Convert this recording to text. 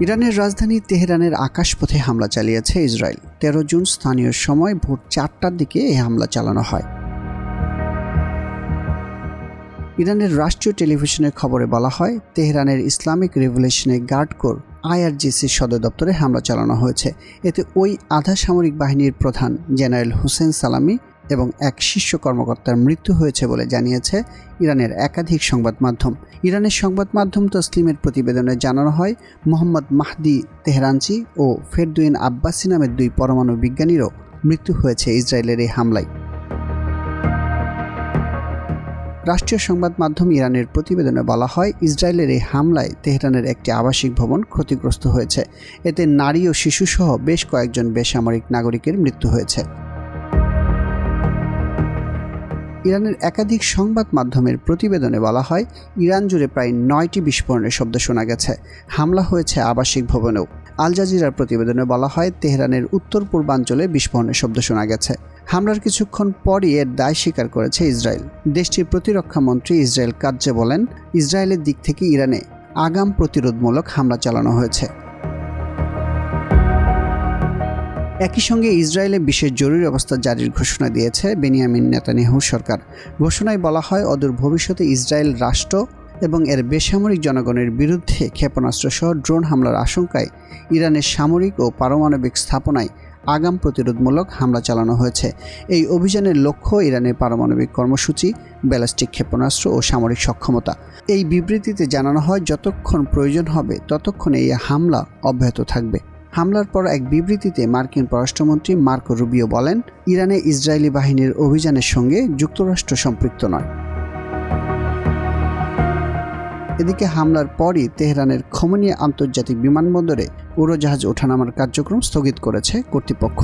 ইরানের রাজধানী তেহরানের আকাশপথে হামলা চালিয়েছে ইসরায়েল। তেরো জুন স্থানীয় সময় ভোর চারটার দিকে এই হামলা চালানো হয়। ইরানের রাষ্ট্রীয় টেলিভিশনের খবরে বলা হয়, তেহরানের ইসলামিক রেভলিউশনের গার্ড কোর আইআরজিসির সদর দপ্তরে হামলা চালানো হয়েছে। এতে ওই আধা সামরিক বাহিনীর প্রধান জেনারেল হুসেন সালামি এবং এক শীর্ষ কর্মকর্তার মৃত্যু হয়েছে বলে জানিয়েছে ইরানের একাধিক সংবাদ মাধ্যম। ইরানের সংবাদ মাধ্যম তসলিমের প্রতিবেদনে জানানো হয়, মোহাম্মদ মাহদি তেহরানচি ও ফেরদুইন আব্বাসি নামের দুই পরমাণু বিজ্ঞানীরও মৃত্যু হয়েছে ইসরায়েলের এই হামলায়। রাষ্ট্রীয় সংবাদ মাধ্যম ইরানের প্রতিবেদনে বলা হয়, ইসরায়েলের এই হামলায় তেহরানের একটি আবাসিক ভবন ক্ষতিগ্রস্ত হয়েছে। এতে নারী ও শিশুসহ বেশ কয়েকজন বেসামরিক নাগরিকের মৃত্যু হয়েছে। ইরানের একাধিক সংবাদ মাধ্যমের প্রতিবেদনে বলা হয়, ইরান জুড়ে প্রায় নয়টি বিস্ফোরণের শব্দ শোনা গেছে। হামলা হয়েছে আবাসিক ভবনেও। আল জাজিরার প্রতিবেদনে বলা হয়, তেহরানের উত্তর পূর্বাঞ্চলে বিস্ফোরণের শব্দ শোনা গেছে। হামলার কিছুক্ষণ পরই এর দায় স্বীকার করেছে ইসরায়েল। দেশটির প্রতিরক্ষা মন্ত্রী ইসরায়েল কাজ্জে বলেন, ইসরায়েলের দিক থেকে ইরানে আগাম প্রতিরোধমূলক হামলা চালানো হয়েছে। একই সঙ্গে ইসরায়েলে বিশেষ জরুরি অবস্থা জারির ঘোষণা দিয়েছে বেনিয়ামিন নেতানিয়াহু সরকার। ঘোষণায় বলা হয়, অদূর ভবিষ্যতে ইসরায়েল রাষ্ট্র এবং এর বেসামরিক জনগণের বিরুদ্ধে ক্ষেপণাস্ত্র সহ ড্রোন হামলার আশঙ্কায় ইরানের সামরিক ও পারমাণবিক স্থাপনায় আগাম প্রতিরোধমূলক হামলা চালানো হয়েছে। এই অভিযানের লক্ষ্য ইরানের পারমাণবিক কর্মসূচি, ব্যালিস্টিক ক্ষেপণাস্ত্র ও সামরিক সক্ষমতা। এই বিবৃতিতে জানানো হয়, যতক্ষণ প্রয়োজন হবে ততক্ষণ এই হামলা অব্যাহত থাকবে। হামলার পর এক বিবৃতিতে মার্কিন পররাষ্ট্রমন্ত্রী মার্কো রুবিও বলেন, ইরানে ইসরায়েলি বাহিনীর অভিযানের সঙ্গে যুক্তরাষ্ট্র সম্পৃক্ত নয়। এদিকে হামলার পরই তেহরানের খমনিয়া আন্তর্জাতিক বিমানবন্দরে উড়োজাহাজ ওঠানামার কার্যক্রম স্থগিত করেছে কর্তৃপক্ষ।